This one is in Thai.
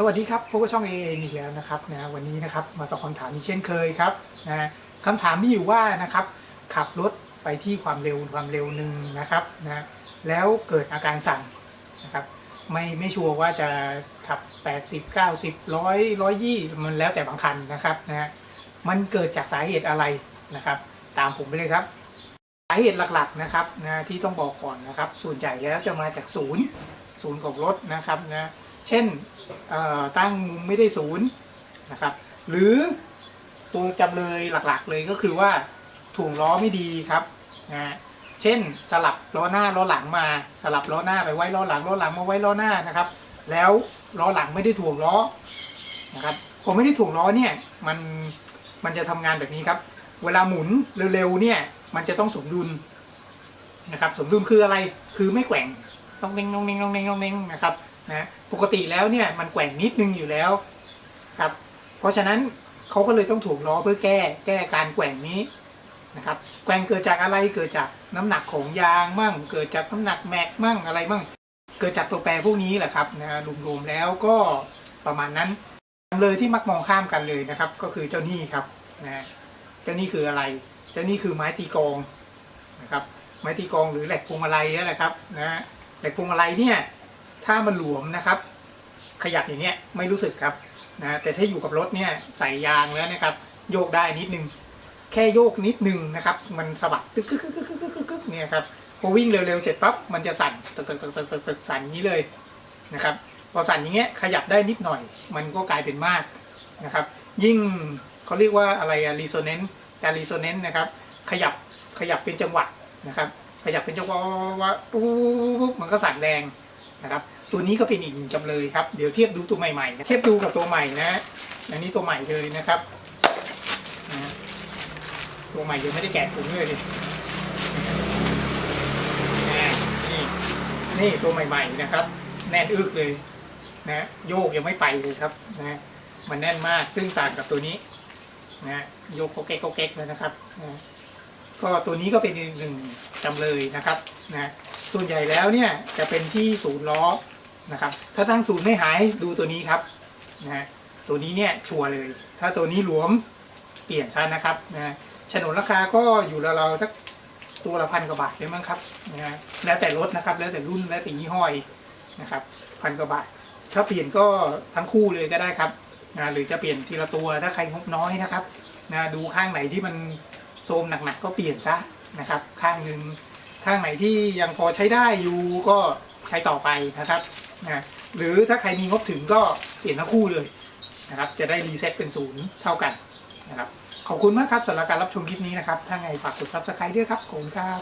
สวัสดีครับพบกับช่องเอเอีกแล้วนะครับนะวันนี้นะครับมาตอบคำถามอีกเช่นเคยครับนะคำถามมีอยู่ว่านะครับขับรถไปที่ความเร็วความเร็วหนึ่งนะครับนะแล้วเกิดอาการสั่นนะครับไม่ไม่ชัวร์ว่าจะขับ 80 90 100 120 มันแล้วแต่บางคันนะครับนะมันเกิดจากสาเหตุอะไรนะครับ ตามผมไปเลยครับ สาเหตุหลักๆนะครับนะที่ต้องบอกก่อนนะครับ ส่วนใหญ่แล้วจะมาจากศูนย์ศูนย์ของรถนะครับนะ เช่นตั้งมุมไม่ได้ศูนย์นะครับ หรือตัวจำเลยหลักๆ เลยก็คือว่าถ่วงล้อไม่ดีครับนะเช่นสลับล้อหน้าล้อหลังมา สลับล้อหน้าไปไว้ล้อหลังล้อหลังมาไว้ล้อหน้านะครับ แล้วล้อหลังไม่ได้ถ่วงล้อนะครับผมไม่ได้ถ่วงล้อเนี่ยมันมันจะทำงานแบบนี้ครับ เวลาหมุนเร็วๆเนี่ยมันจะต้องสมดุลนะครับ สมดุลคืออะไรคือไม่แกว่งต้องเน่งต้องเน่งต้องเน่งต้องเน่งนะครับ นะปกติแล้วเนี่ยมันแกว่งนิดนึงอยู่แล้วครับเพราะฉะนั้นเขาก็เลยต้องถูกล้อเพื่อแก้แก้การแกว่งนี้นะครับแกว่งเกิดจากอะไรเกิดจากน้ำหนักของยางมั่ง เกิดจากน้ำหนักแม็กมั่งอะไรมั่ง เกิดจากตัวแปรพวกนี้แหละครับนะรวมๆแล้วก็ประมาณนั้นเลยที่มักมองข้ามกันเลยนะครับ ก็คือเจ้านี้ครับนะเจ้านี่คืออะไร เจ้านี่คือไม้ตีกองนะครับไม้ตีกองหรือแหลกพวงมาลัยนั่นแหละครับนะแหลกพวงมาลัยเนี่ย ถ้ามันหลวมนะครับ ขยับอย่างเงี้ยไม่รู้สึกครับนะแต่ถ้าอยู่กับรถเนี่ยใส่ยางแล้วนะครับ โยกได้นิดนึง แค่โยกนิดนึงนะครับ มันสะบัดตึกกึกกึกกึกกึกกึกกึกกึกเนี่ยครับพอวิ่งเร็วๆเสร็จปั๊บมันจะสั่นตึกตึกตึกตึกตึกตึกสั่นอย่างนี้เลยนะครับ พอสั่นอย่างเงี้ยขยับได้นิดหน่อย มันก็กลายเป็นมากนะครับ ยิ่งเขาเรียกว่าอะไรอะรีโซเนนต์การรีโซเนนต์นะครับ ขยับขยับเป็นจังหวะนะครับ ขยับเป็นจังหวะว่าปุ๊บมันก็สั่นแรงนะครับ ตัวนี้ก็เป็นอีกหนึ่งจำเลยครับ เดี๋ยวเทียบดูตัวใหม่ๆนะเทียบดูกับตัวใหม่นะอันนี้ตัวใหม่เลยนะครับนะตัวใหม่ยังไม่ได้แกะถุงเลยดิอ่นี่นี่ตัวใหม่ๆนะครับ แน่นอึกเลยนะโยกยังไม่ไปเลยครับนะมันแน่นมากซึ่งต่างกับตัวนี้นะโยกโกเก๊กโกเก๊กเลยนะครับนะก็ตัวนี้ก็เป็นอีกหนึ่งจำเลยนะครับนะส่วนใหญ่แล้วเนี่ยจะเป็นที่ศูนย์ล้อ นะครับ ถ้าตั้งศูนย์ไม่หายดูตัวนี้ครับนะตัวนี้เนี่ยชัวร์เลย ถ้าตัวนี้หลวมเปลี่ยนซะนะครับนะฉนวนราคาก็อยู่ราวๆสักตัวละพันกว่าบาทเลยมั้งครับนะแล้วแต่รถนะครับ แล้วแต่รุ่นแล้วแต่ยี่ห้ออีกนะครับพันกว่าบาท ถ้าเปลี่ยนก็ทั้งคู่เลยก็ได้ครับนะหรือจะเปลี่ยนทีละตัวถ้าใครงบน้อยนะครับนะดูข้างไหนที่มันโทรมหนักๆก็เปลี่ยนซะนะครับ ข้างหนึ่งข้างไหนที่ยังพอใช้ได้อยู่ก็ใช้ต่อไปนะครับ นะหรือถ้าใครมีงบถึงก็เปลี่ยนทั้งคู่เลยนะครับจะได้รีเซ็ตเป็นศูนย์เท่ากันนะครับขอบคุณมากครับสำหรับการรับชมคลิปนี้นะครับ ถ้าไงฝากกด subscribe ด้วยครับขอบคุณครับ